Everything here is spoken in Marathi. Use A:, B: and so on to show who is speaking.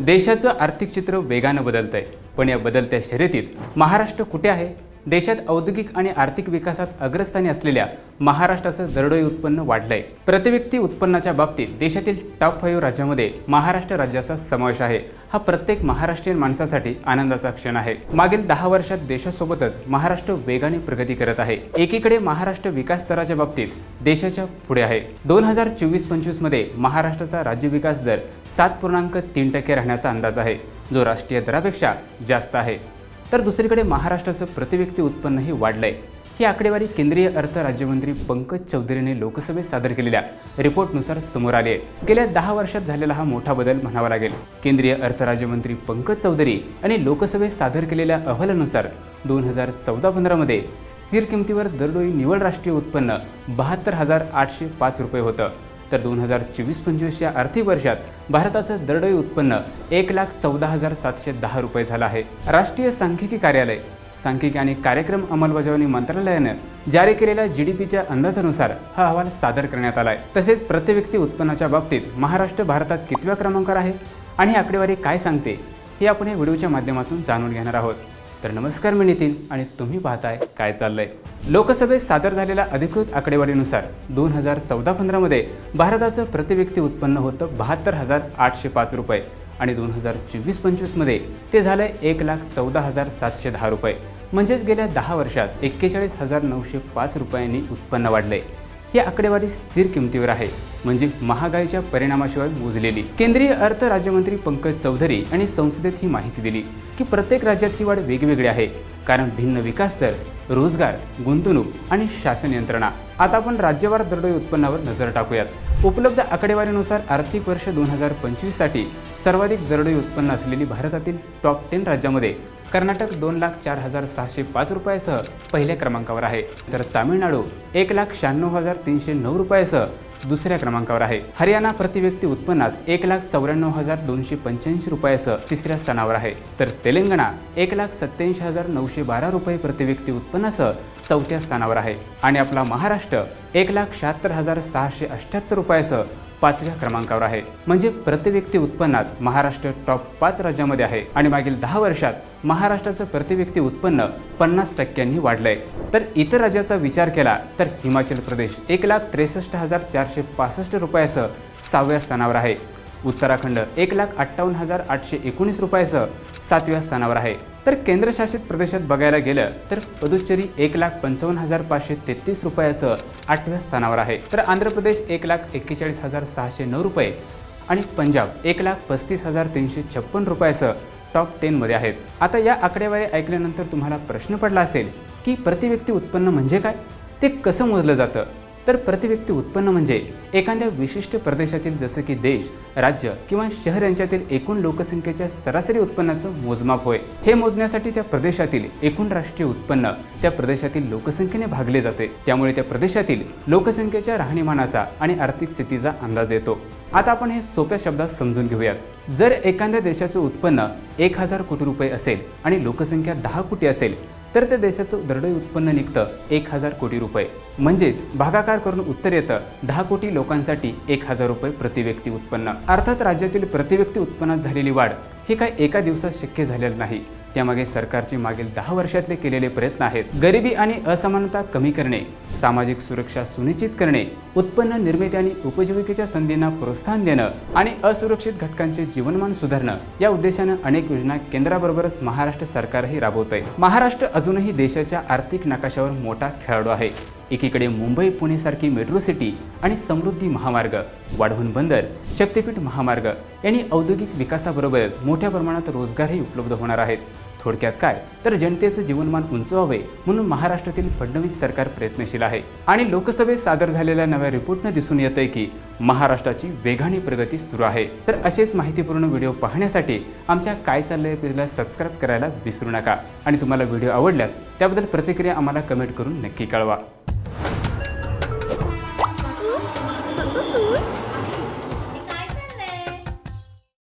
A: देशाचं आर्थिक चित्र वेगानं बदलत आहे पण या बदलत्या शर्यतीत महाराष्ट्र कुठे आहे? देशात औद्योगिक आणि आर्थिक विकासात अग्रस्थानी असलेल्या महाराष्ट्राचं दरडोई उत्पन्न वाढलंय. प्रतिव्यक्ती उत्पन्नाच्या बाबतीत देशातील टॉप फाईव्ह राज्यामध्ये महाराष्ट्र राज्याचा समावेश आहे. हा प्रत्येक महाराष्ट्रीयन माणसासाठी आनंदाचा क्षण आहे. मागील दहा वर्षात देशासोबतच महाराष्ट्र वेगाने प्रगती करत आहे. एकीकडे महाराष्ट्र विकास दराच्या बाबतीत देशाच्या पुढे आहे. दोन हजार चोवीस पंचवीसमध्ये महाराष्ट्राचा राज्य विकास दर सात पूर्णांक तीन टक्के राहण्याचा अंदाज आहे. जो राष्ट्रीय दरापेक्षा जास्त आहे. तर दुसरीकडे महाराष्ट्राचं प्रतिव्यक्ती उत्पन्नही वाढलं आहे ही आकडेवारी केंद्रीय अर्थ राज्यमंत्री पंकज चौधरीने लोकसभेत सादर केलेल्या रिपोर्टनुसार समोर आली आहे. गेल्या दहा वर्षात झालेला हा मोठा बदल म्हणावा लागेल. केंद्रीय अर्थ राज्यमंत्री पंकज चौधरी यांनी लोकसभेत सादर केलेल्या अहवालानुसार दोन हजार चौदा पंधरामध्ये स्थिर किमतीवर दरडोई निवड राष्ट्रीय उत्पन्न बहात्तर हजार आठशे पाच रुपये होतं. तर दोन हजार चोवीस पंचवीसच्या आर्थिक वर्षात भारताचं दरडोई उत्पन्न एक लाख चौदा हजार सातशे दहा रुपये झालं आहे. राष्ट्रीय सांख्यिकी कार्यालय सांख्यिकी आणि कार्यक्रम अंमलबजावणी मंत्रालयानं जारी केलेल्या जी डी पीच्या अंदाजानुसार हा अहवाल सादर करण्यात आला आहे तसेच प्रतिव्यक्ती उत्पन्नाच्या बाबतीत महाराष्ट्र भारतात कितव्या क्रमांकावर आहे आणि आकडेवारी काय सांगते हे आपण या व्हिडिओच्या माध्यमातून जाणून घेणार आहोत. तर नमस्कार मी नितीन आणि तुम्ही पाहताय काय चाललंय. लोकसभेत सादर झालेल्या अधिकृत आकडेवारीनुसार दोन हजार चौदा पंधरामध्ये भारताचं प्रतिव्यक्ती उत्पन्न होतं बहात्तर हजार आठशे पाच रुपये आणि दोन हजार चोवीस पंचवीसमध्ये ते झालं एक लाख चौदा हजार सातशे दहा रुपये. म्हणजेच गेल्या दहा वर्षात एक्केचाळीस हजार नऊशे पाच रुपयांनी उत्पन्न वाढलंय. ही आकडेवारी स्थिर किमतीवर आहे. म्हणजे महागाईच्या परिणामाशिवाय मोजलेली केंद्रीय अर्थ राज्यमंत्री पंकज चौधरी यांनी संसदेत ही माहिती दिली की प्रत्येक राज्यात ही वाढ वेगवेगळी आहे. कारण भिन्न विकास दर रोजगार गुंतवणूक आणि शासन यंत्रणा. आता आपण राज्यवार दरडोई उत्पन्नावर नजर टाकूयात. उपलब्ध आकडेवारीनुसार आर्थिक वर्ष दोन हजार पंचवीससाठी सर्वाधिक दरडोई उत्पन्न असलेली भारतातील टॉप टेन राज्यामध्ये कर्नाटक दोन लाख चार हजार सहाशे पाच रुपयासह पहिल्या क्रमांकावर आहे. तर तामिळनाडू एक लाख शहाण्णव हजार तीनशे नऊ रुपयासह दुसऱ्या क्रमांकावर आहे. हरियाणा प्रतिव्यक्ती उत्पन्नात एक लाख चौऱ्याण्णव हजार दोनशे पंच्याऐंशी रुपयासह तिसऱ्या स्थानावर आहे. तर तेलंगणा एक लाख सत्याऐंशी हजार नऊशे बारा रुपये प्रतिव्यक्ती उत्पन्नासह चौथ्या स्थानावर आहे. आणि आपला महाराष्ट्र एक लाख शहात्तर हजार सहाशे अठ्ठ्याहत्तर रुपयासह पाचव्या क्रमांकावर आहे. म्हणजे प्रतिव्यक्ती उत्पन्नात महाराष्ट्र टॉप पाच राज्यामध्ये आहे. आणि मागील दहा वर्षात महाराष्ट्राचं प्रतिव्यक्ती उत्पन्न पन्नास टक्क्यांनी वाढलंय. तर इतर राज्याचा विचार केला तर हिमाचल प्रदेश एक लाख त्रेसष्ट हजार चारशे पासष्ट रुपयासह सहाव्या स्थानावर आहे. उत्तराखंड एक लाख अठ्ठावन्न हजार आठशे एकोणीस रुपयासह सातव्या स्थानावर आहे. तर केंद्रशासित प्रदेशात बघायला गेलं तर पुदुच्चेरी एक लाख पंचावन्न हजार पाचशे तेहतीस रुपयासह आठव्या स्थानावर आहे. तर आंध्र प्रदेश एक लाख एक्केचाळीस हजार सहाशे नऊ रुपये आणि पंजाब एक लाख पस्तीस हजार तीनशे छप्पन रुपयासह टॉप टेनमध्ये आहेत. आता या आकडेवारी ऐकल्यानंतर तुम्हाला प्रश्न पडला असेल की प्रतिव्यक्ती उत्पन्न म्हणजे काय? ते कसं मोजलं जातं? तर प्रतिव्यक्ती उत्पन्न म्हणजे एखाद्या विशिष्ट प्रदेशातील जसं की देश राज्य किंवा शहर यांच्यातील एकूण लोकसंख्येच्या सरासरी उत्पन्नाचं मोजमाप होय. हे मोजण्यासाठी त्या प्रदेशातील एकूण राष्ट्रीय उत्पन्न त्या प्रदेशातील लोकसंख्येने भागले जाते. त्यामुळे त्या प्रदेशातील लोकसंख्येच्या राहणीमानाचा आणि आर्थिक स्थितीचा अंदाज येतो. आता आपण हे सोप्या शब्दात समजून घेऊयात. जर एखाद्या देशाचं उत्पन्न एक हजार कोटी रुपये असेल आणि लोकसंख्या दहा कोटी असेल तर त्या देशाचं दरडोई उत्पन्न निघतं एक हजार कोटी रुपये. म्हणजेच भागाकार करून उत्तर येतं दहा कोटी लोकांसाठी एक हजार रुपये प्रतिव्यक्ती उत्पन्न. अर्थात राज्यातील प्रतिव्यक्ती उत्पन्नात झालेली वाढ ही काय एका दिवसात शक्य झालेलं नाही. त्यामागे सरकारचे मागील दहा वर्षातले केलेले प्रयत्न आहेत. गरिबी आणि असमानता कमी करणे सामाजिक सुरक्षा सुनिश्चित करणे उत्पन्न निर्मिती आणि उपजीविकेच्या संधींना प्रोत्साहन देणं आणि असुरक्षित घटकांचे जीवनमान सुधारणं या उद्देशानं अनेक योजना केंद्राबरोबरच महाराष्ट्र सरकारही राबवत आहे महाराष्ट्र अजूनही देशाच्या आर्थिक नकाशावर मोठा खेळाडू आहे. एकीकडे मुंबई पुणेसारखी मेट्रो सिटी आणि समृद्धी महामार्ग वाढवण बंदर शक्तीपीठ महामार्ग यांनी औद्योगिक विकासाबरोबरच मोठ्या प्रमाणात रोजगारही उपलब्ध होणार आहेत. थोडक्यात काय? तर जनतेचं जीवनमान उंच व्हावे म्हणून महाराष्ट्रातील फडणवीस सरकार प्रयत्नशील आहे. आणि लोकसभेत सादर झालेल्या नव्या रिपोर्टनं दिसून येतंय की महाराष्ट्राची वेगाने प्रगती सुरू आहे. तर असेच माहितीपूर्ण व्हिडिओ पाहण्यासाठी आमच्या काय चाललंय पेजला सबस्क्राईब करायला विसरू नका. आणि तुम्हाला व्हिडिओ आवडल्यास त्याबद्दल प्रतिक्रिया आम्हाला कमेंट करून नक्की कळवा.